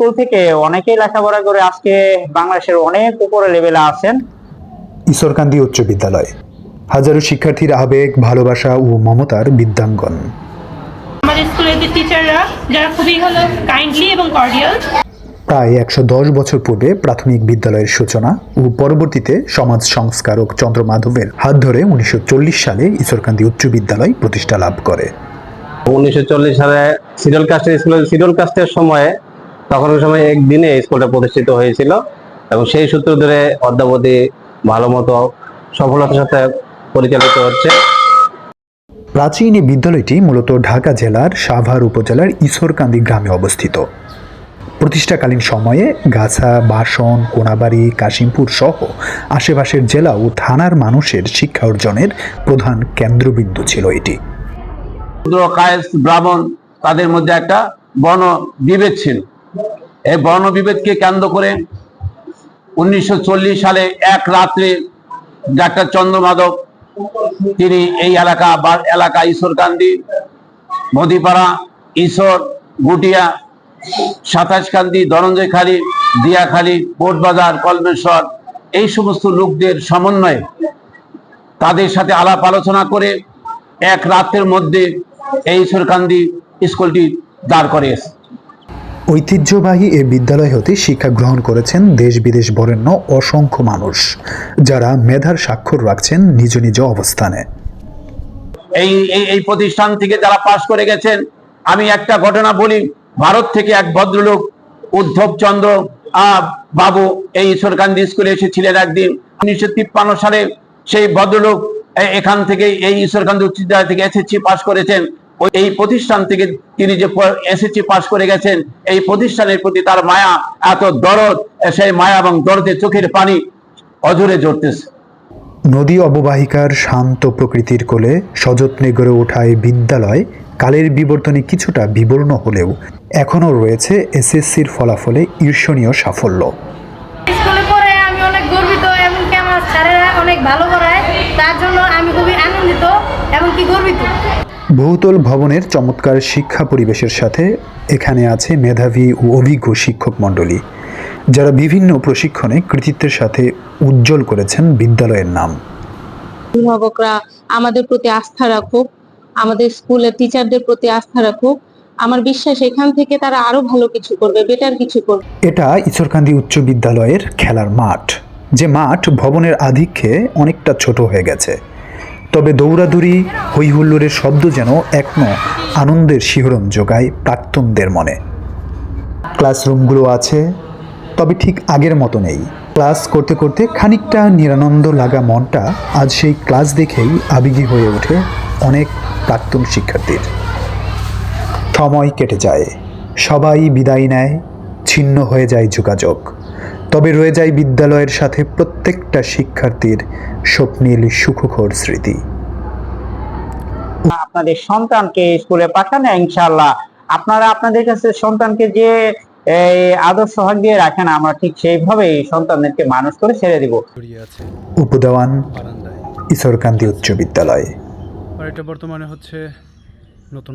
School থেকে অনেকেই লেখাপড়া করে আজকে বাংলাদেশের অনেক উপরে লেভেলে আছেন। ঈশ্বরকান্দি উচ্চ বিদ্যালয়। হাজারো শিক্ষার্থীর আবেগ ভালোবাসা ও মমতার বিদ্যাঙ্গন। আমাদের স্কুলের যে টিচাররা যারা খুবই হলো কাইন্ডলি এবং কর্ডিয়াল প্রায় একশো দশ বছর পূর্বে প্রাথমিক বিদ্যালয়ের সূচনা ও পরবর্তীতে সমাজ সংস্কারক চন্দ্র মাধবের হাত ধরে উনিশশো চল্লিশ সালে ঈশ্বরকান্দি উচ্চ বিদ্যালয় প্রতিষ্ঠা লাভ করে। উনিশশো চল্লিশ সালে সিডল কাস্টের স্কুল সিডল কাস্টের সময়ে তখন ওই সময় একদিনে স্কুলটা প্রতিষ্ঠিত হয়েছিল এবং সেই সূত্র ধরে অদ্যাবধি ভালো মতো সফলতার সাথে পরিচালিত হচ্ছে। প্রাচীন এই বিদ্যালয়টি মূলত ঢাকা জেলার সাভার উপজেলার ঈশ্বরকান্দি গ্রামে অবস্থিত। প্রতিষ্ঠাকালীন সময়ে গাছা বাসন কোনাবাড়ি কাশিমপুর সহ আশেপাশের জেলা ও থানার মানুষের শিক্ষা অর্জনের প্রধান কেন্দ্রবিন্দু ছিল এটি। কায়েস ব্রাহ্মণ তাদের মধ্যে একটা বর্ণ বিভেদ ছিল। এই বর্ণ বিভেদকে কেন্দ্র করে উনিশশো চল্লিশ সালে এক রাত্রে ডাক্তার চন্দ্রমাধব, তিনি এই এলাকা বা এলাকা ঈশ্বরকান্দি মদিপাড়া ঈশ্বর, গুটিয়া সাতাশকান্দি ধনঞ্জয়খালী দিয়াখালী কোটবাজার কলমেশ্বর, এই সমস্ত লোকদের সমন্বয়ে তাদের সাথে আলাপ আলোচনা করে এক রাতের মধ্যে এই সুরকান্দি স্কুলটি দাঁড় করিয়েছে। ঐতিহ্যবাহী এ বিদ্যালয় হতে শিক্ষা গ্রহণ করেছেন দেশ বিদেশ বরেণ্য অসংখ্য মানুষ, যারা মেধার স্বাক্ষর রাখছেন নিজ নিজ অবস্থানে। এই এই প্রতিষ্ঠান থেকে যারা পাশ করে গেছেন, আমি একটা ঘটনা বলি। ভারত থেকে এক ভদ্রলোক, উদ্ধব চন্দ্র বাবু এই ঈশ্বরকান্দি স্কুলে এসেছিলেন একদিন। উনিশশো তিপ্পান্ন সালে সেই ভদ্রলোক এখান থেকে এই ঈশ্বরকান্দি উচ্চ বিদ্যালয় থেকে এসএসসি পাশ করেছেন। এই প্রতিষ্ঠান থেকে তিনি যে এসএসসি পাশ করে গেছেন এই প্রতিষ্ঠানের প্রতি তার মায়া এত দরদ সেই মায়া এবং দরদে চোখের পানি অঝরে জড়তেছে নদী অববাহিকার শান্ত প্রকৃতির কোলে সযত্নে গড়ে ওঠা এই বিদ্যালয় কালের বিবর্তনে কিছুটা বিবর্ণ হলেও এখনও রয়েছে এসএসসির ফলাফলে ঈর্ষণীয় সাফল্য। স্কুলে পড়ে আমি অনেক গর্বিত স্যারেরা অনেক ভালো পড়ায় তার জন্য আমি খুবই আনন্দিত এবং কি গর্বিত। বহুতল ভবনের চমৎকার শিক্ষা পরিবেশের সাথে এখানে আছে মেধাবী ও অভিজ্ঞ শিক্ষক মণ্ডলী যারা বিভিন্ন প্রশিক্ষণে কৃতিত্বের সাথে উজ্জ্বল করেছেন বিদ্যালয়ের নাম। অভিভাবকরা আমাদের প্রতি আস্থা রাখুক আমাদের স্কুলের টিচারদের প্রতি আস্থা রাখুক আমার বিশ্বাস এখান থেকে তারা আরও ভালো কিছু করবে বেটার কিছু করবে। এটা ঈশ্বরকান্দি উচ্চ বিদ্যালয়ের খেলার মাঠ। যে মাঠ ভবনের আধিক্যে অনেকটা ছোট হয়ে গেছে। তবে দৌড়াদৌড়ি, হৈহুল্লোড়ের শব্দ যেন এখনও আনন্দের শিহরণ যোগায় প্রাক্তনদের মনে। ক্লাসরুমগুলো আছে, তবে ঠিক আগের মতো নেই। ক্লাস করতে করতে খানিকটা নিরানন্দ লাগা মনটা আজ সেই ক্লাস দেখেই আবেগী হয়ে ওঠে অনেক প্রাক্তন শিক্ষার্থীর। সময় কেটে যায়, সবাই বিদায় নেয়, ছিন্ন হয়ে যায় যোগাযোগ। তবে রয়ে যায় বিদ্যালয়ের সাথে প্রত্যেকটা শিক্ষার্থীর স্বপ্নীল সুখকর স্মৃতি। আপনাদের সন্তানকে স্কুলে পাঠান ইনশাআল্লাহ। আপনারা আপনাদের কাছে সন্তানকে যে আদর্শ হাক দিয়ে রাখেন আমরা ঠিক সেইভাবেই সন্তানদেরকে মানুষ করে ছেড়ে দিব। উপদেওয়ান ঈশ্বরকান্তি উচ্চ বিদ্যালয়। আর এটা বর্তমানে হচ্ছে নতুন